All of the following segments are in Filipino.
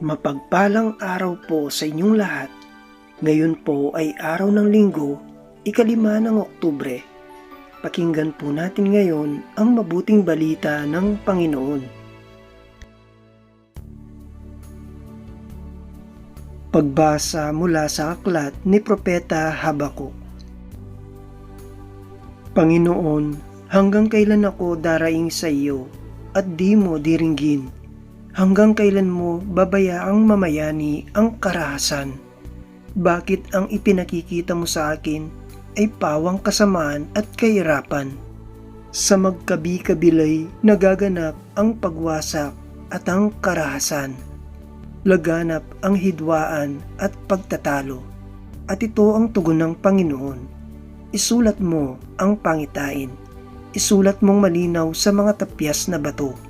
Mapagpalang araw po sa inyong lahat. Ngayon po ay araw ng linggo, ikalima ng Oktubre. Pakinggan po natin ngayon ang mabuting balita ng Panginoon. Pagbasa mula sa aklat ni Propeta Habakuk. Panginoon, hanggang kailan ako daraing sa iyo at di mo diringgin? Hanggang kailan mo babayaang mamayani ang karahasan? Bakit ang ipinakikita mo sa akin ay pawang kasamaan at kahirapan? Sa magkabi-kabilay nagaganap ang pagwasak at ang karahasan. Laganap ang hidwaan at pagtatalo. At ito ang tugon ng Panginoon. Isulat mo ang pangitain. Isulat mong malinaw sa mga tapyas na bato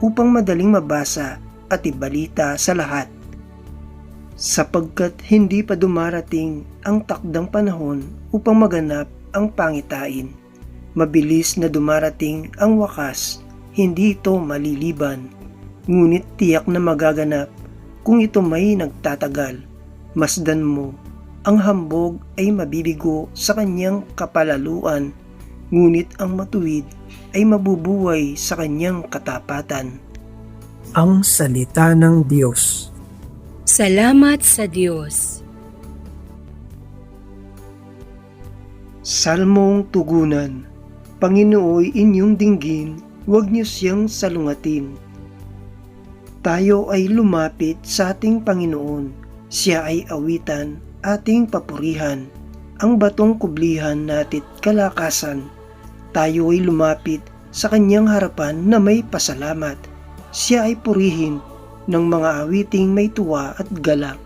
upang madaling mabasa at ibalita sa lahat. Sapagkat hindi pa dumarating ang takdang panahon upang maganap ang pangitain. Mabilis na dumarating ang wakas, hindi ito maliliban. Ngunit tiyak na magaganap kung ito may nagtatagal. Masdan mo, ang hambog ay mabibigo sa kanyang kapalaluan, ngunit ang matuwid ay mabubuhay sa kanyang katapatan. Ang Salita ng Diyos Salamat sa Diyos. Salmong Tugunan Panginooy inyong dinggin, huwag niyo siyang salungatin. Tayo ay lumapit sa ating Panginoon. Siya ay awitan, ating papurihan. Ang batong kublihan natit kalakasan. Tayo ay lumapit sa kanyang harapan na may pasalamat. Siya ay purihin ng mga awiting may tuwa at galak.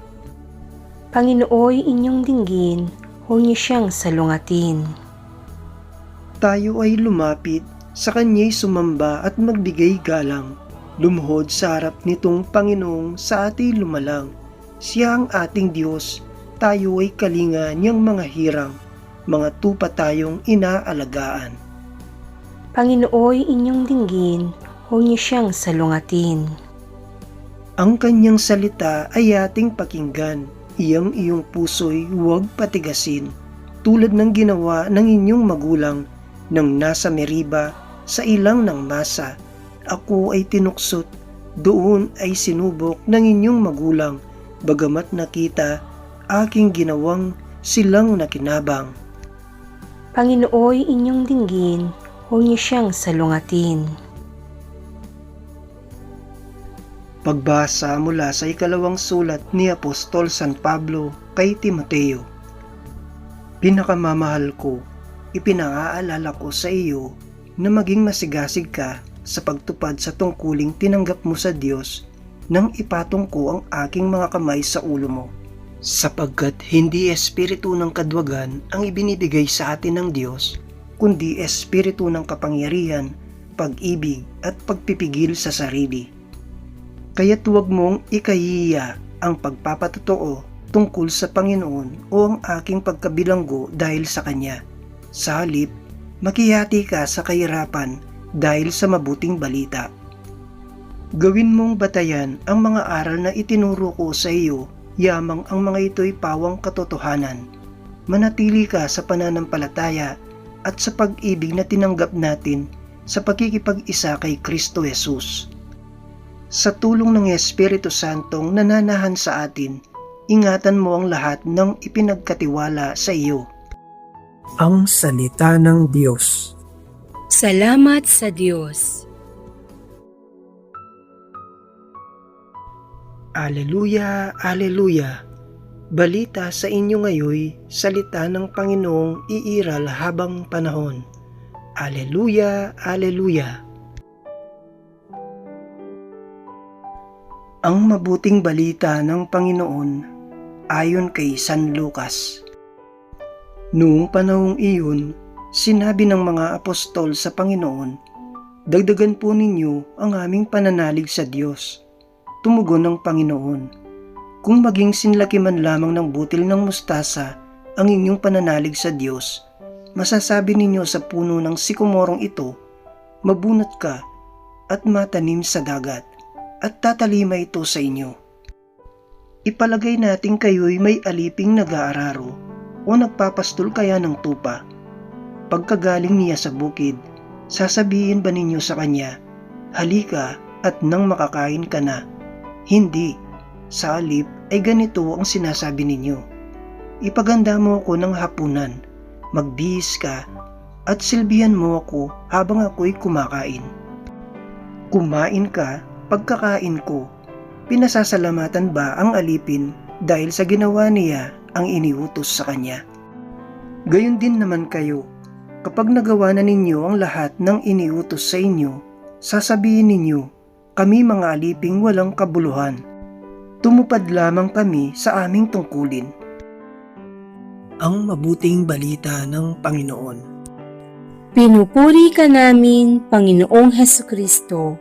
Panginooy inyong dinggin, huwag niyo siyang salungatin. Tayo ay lumapit sa kanya'y sumamba at magbigay galang. Lumuhod sa harap nitong Panginoong sa ating lumalang. Siya ang ating Diyos, tayo ay kalinga niyang mga hirang, mga tupa tayong inaalagaan. Panginooy inyong dinggin, huwag niyo siyang salungatin. Ang kanyang salita ay ating pakinggan, iyang iyong puso'y huwag patigasin, tulad ng ginawa ng inyong magulang nang nasa Meriba sa ilang ng masa. Ako ay tinuksot, doon ay sinubok ng inyong magulang, bagamat nakita aking ginawang silang nakinabang. Panginooy inyong dinggin, huwag niyo siyang salungatin. Pagbasa mula sa ikalawang sulat ni Apostol San Pablo kay Timoteo. Pinakamamahal ko, ipinaaalala ko sa iyo na maging masigasig ka sa pagtupad sa tungkuling tinanggap mo sa Diyos nang ipatong ko ang aking mga kamay sa ulo mo. Sapagkat hindi espiritu ng kadwagan ang ibinibigay sa atin ng Diyos, kundi espiritu ng kapangyarihan, pag-ibig at pagpipigil sa sarili kaya't huwag mong ikahiya ang pagpapatotoo tungkol sa Panginoon o ang aking pagkabilanggo dahil sa Kanya. Sa halip, makihati ka sa kahirapan dahil sa mabuting balita. Gawin mong batayan ang mga aral na itinuro ko sa iyo, yamang ang mga ito'y pawang katotohanan. Manatili ka sa pananampalataya at sa pag-ibig na tinanggap natin sa pagkikipag-isa kay Kristo Jesus sa tulong ng Espiritu Santong nananahan sa atin, ingatan mo ang lahat ng ipinagkatiwala sa iyo. Ang Salita ng Diyos Salamat sa Diyos. Aleluya, Aleluya! Balita sa inyo ngayoy, salita ng Panginoong iiral habang panahon. Aleluya, Aleluya! Ang mabuting balita ng Panginoon ayon kay San Lucas. Noong panahong iyon, sinabi ng mga apostol sa Panginoon, Dagdagan po ninyo ang aming pananalig sa Diyos. Tumugon ng Panginoon, Kung maging sinlaki man lamang ng butil ng mustasa ang inyong pananalig sa Diyos, masasabi ninyo sa puno ng sikomorong ito, Mabunot ka at matanim sa dagat at tatalima ito sa inyo. Ipalagay natin kayo'y may aliping nag-aararo o nagpapastol kaya ng tupa. Pagkagaling niya sa bukid, sasabihin ba ninyo sa kanya, Halika at nang makakain ka na. Hindi. Sa alip ay ganito ang sinasabi ninyo. Ipaganda mo ako ng hapunan, magbihis ka, at silbihan mo ako habang ako'y kumakain. Kumain ka, pagkakain ko, pinasasalamatan ba ang alipin dahil sa ginawa niya ang iniutos sa kanya? Gayon din naman kayo, kapag nagawa na ninyo ang lahat ng iniutos sa inyo, sasabihin ninyo, kami mga aliping walang kabuluhan. Tumupad lamang kami sa aming tungkulin. Ang mabuting balita ng Panginoon. Pinupuri ka namin, Panginoong Heso Kristo.